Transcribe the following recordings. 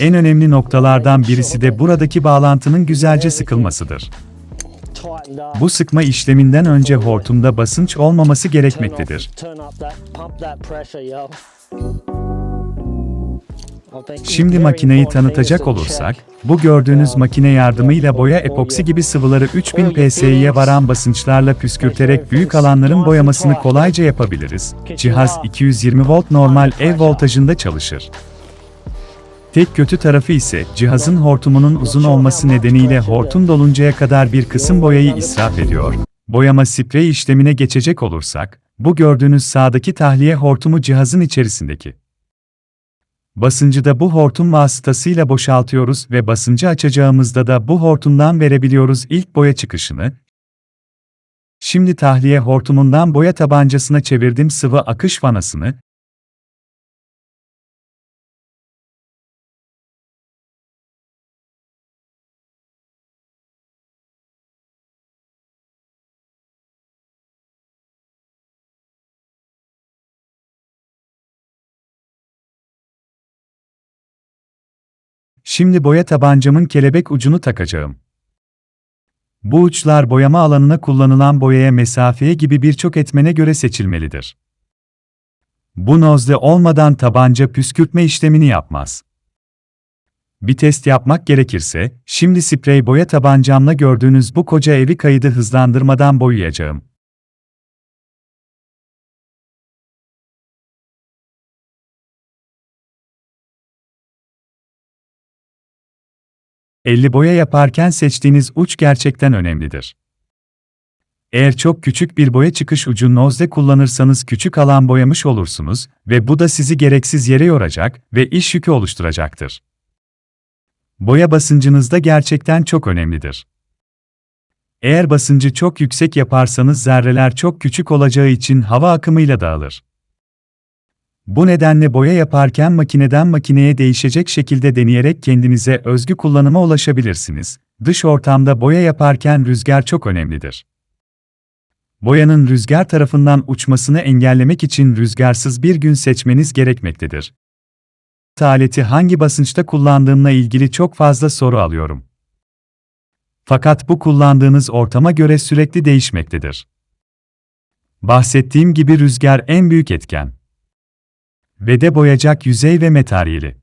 En önemli noktalardan birisi de buradaki bağlantının güzelce sıkılmasıdır. Bu sıkma işleminden önce hortumda basınç olmaması gerekmektedir. Şimdi makineyi tanıtacak olursak, bu gördüğünüz makine yardımıyla boya epoksi gibi sıvıları 3000 psi'ye varan basınçlarla püskürterek büyük alanların boyamasını kolayca yapabiliriz. Cihaz 220 volt normal ev voltajında çalışır. Tek kötü tarafı ise cihazın hortumunun uzun olması nedeniyle hortum doluncaya kadar bir kısım boyayı israf ediyor. Boyama sprey işlemine geçecek olursak, bu gördüğünüz sağdaki tahliye hortumu cihazın içerisindeki. Basıncı da bu hortum vasıtasıyla boşaltıyoruz ve basıncı açacağımızda da bu hortumdan verebiliyoruz ilk boya çıkışını. Şimdi tahliye hortumundan boya tabancasına çevirdim sıvı akış vanasını, Şimdi boya tabancamın kelebek ucunu takacağım. Bu uçlar boyama alanına kullanılan boyaya mesafeye gibi birçok etmene göre seçilmelidir. Bu nozle olmadan tabanca püskürtme işlemini yapmaz. Bir test yapmak gerekirse, şimdi sprey boya tabancamla gördüğünüz bu koca evi kaydı hızlandırmadan boyayacağım. Elli boya yaparken seçtiğiniz uç gerçekten önemlidir. Eğer çok küçük bir boya çıkış ucu nozle kullanırsanız küçük alan boyamış olursunuz ve bu da sizi gereksiz yere yoracak ve iş yükü oluşturacaktır. Boya basıncınız da gerçekten çok önemlidir. Eğer basıncı çok yüksek yaparsanız zerreler çok küçük olacağı için hava akımıyla dağılır. Bu nedenle boya yaparken makineden makineye değişecek şekilde deneyerek kendinize özgü kullanıma ulaşabilirsiniz. Dış ortamda boya yaparken rüzgar çok önemlidir. Boyanın rüzgar tarafından uçmasını engellemek için rüzgarsız bir gün seçmeniz gerekmektedir. Aleti hangi basınçta kullandığımla ilgili çok fazla soru alıyorum. Fakat bu kullandığınız ortama göre sürekli değişmektedir. Bahsettiğim gibi rüzgar en büyük etken ve de boyacak yüzey ve materyali.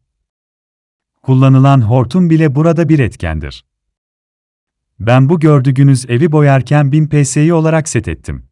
Kullanılan hortum bile burada bir etkendir. Ben bu gördüğünüz evi boyarken 1000 PSI olarak set ettim.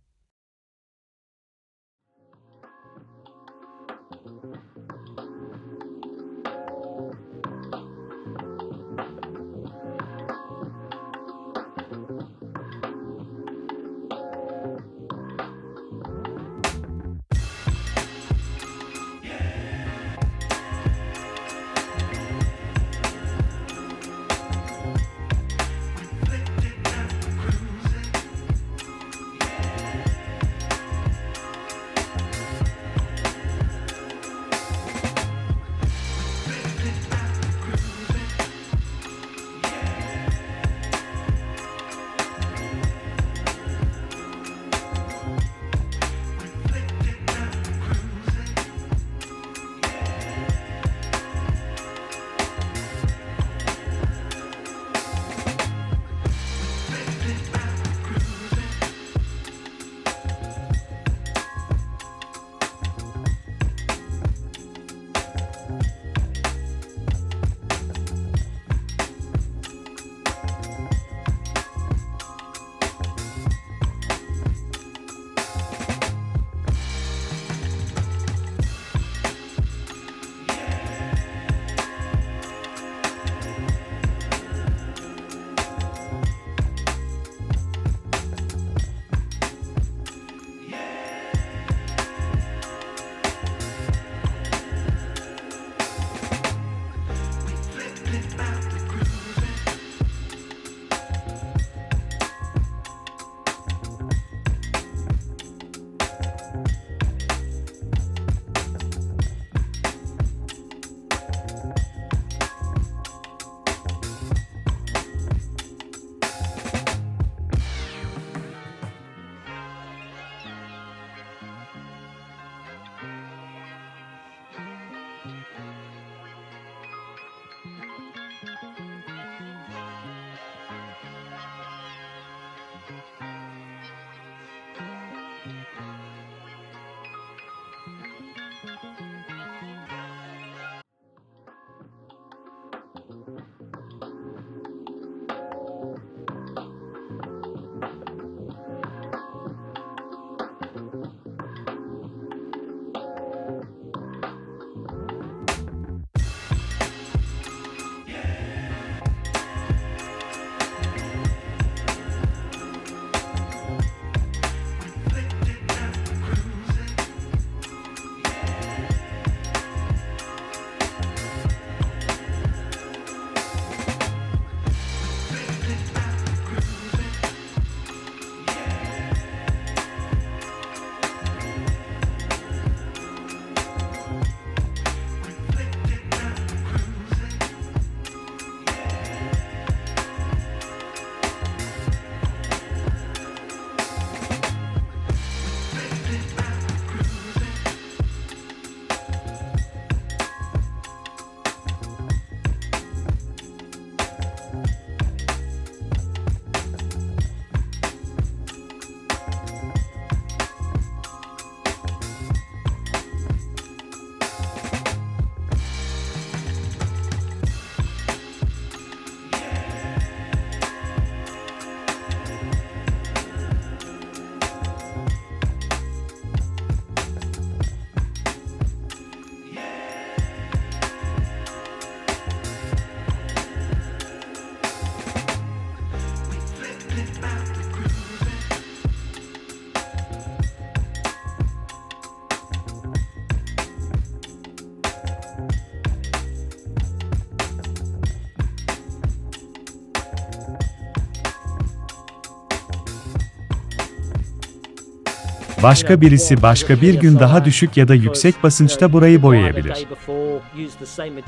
Başka birisi başka bir gün daha düşük ya da yüksek basınçta burayı boyayabilir.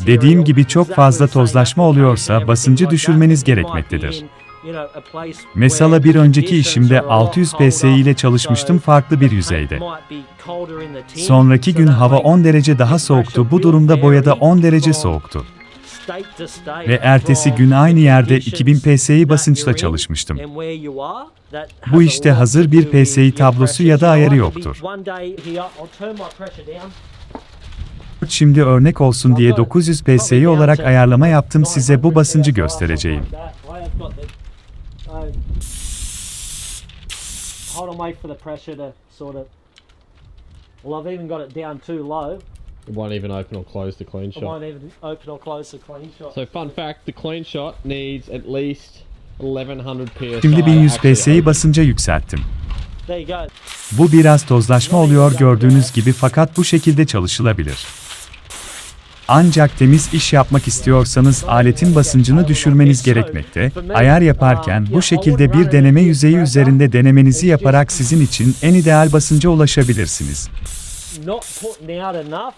Dediğim gibi çok fazla tozlaşma oluyorsa basıncı düşürmeniz gerekmektedir. Mesela bir önceki işimde 600 PSI ile çalışmıştım farklı bir yüzeyde. Sonraki gün hava 10 derece daha soğuktu. Bu durumda boyada 10 derece soğuktu. Ve ertesi gün aynı yerde 2000 PSI basınçla çalışmıştım. Bu işte hazır bir PSI tablosu ya da ayarı yoktur. Şimdi örnek olsun diye 900 PSI olarak ayarlama yaptım size bu basıncı göstereceğim. Hold on, wait for the pressure to sort of. Well, I've even got it down too low. It won't even open or close the clean shot. won't even open or close the clean shot. So fun fact, the clean shot needs at least 1100 psi. Şimdi to 1100 actually PSI open. basınca yükselttim. there you go. Bu biraz tozlaşma oluyor gördüğünüz gibi fakat bu şekilde çalışılabilir. Ancak temiz iş yapmak istiyorsanız aletin basıncını düşürmeniz gerekmekte. Ayar yaparken bu şekilde bir deneme yüzeyi üzerinde denemenizi yaparak sizin için en ideal basınca ulaşabilirsiniz. Not putting out enough.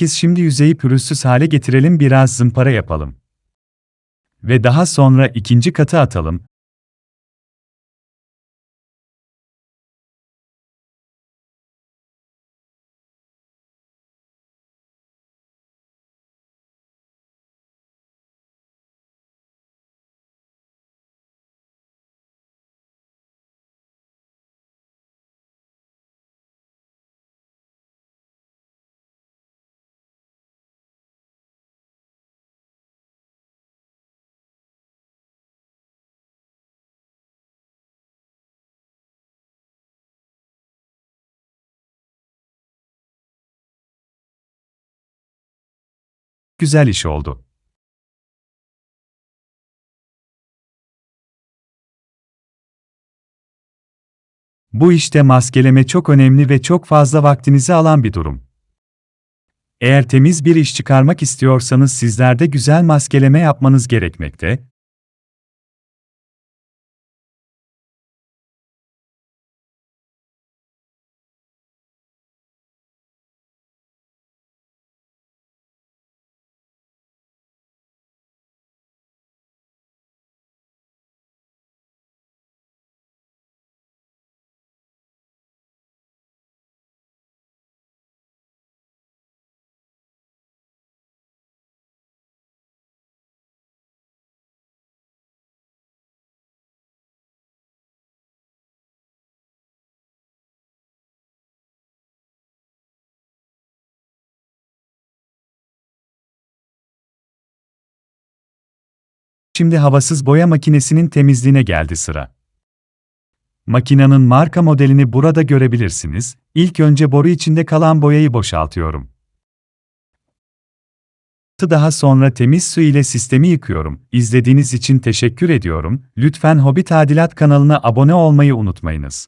Biz şimdi yüzeyi pürüzsüz hale getirelim biraz zımpara yapalım. Ve daha sonra ikinci katı atalım. Güzel iş oldu. Bu işte maskeleme çok önemli ve çok fazla vaktinizi alan bir durum. Eğer temiz bir iş çıkarmak istiyorsanız sizlerde güzel maskeleme yapmanız gerekmekte, Şimdi havasız boya makinesinin temizliğine geldi sıra. Makinenin marka modelini burada görebilirsiniz. İlk önce boru içinde kalan boyayı boşaltıyorum. Daha sonra temiz su ile sistemi yıkıyorum. İzlediğiniz için teşekkür ediyorum. Lütfen Hobi Tadilat kanalına abone olmayı unutmayınız.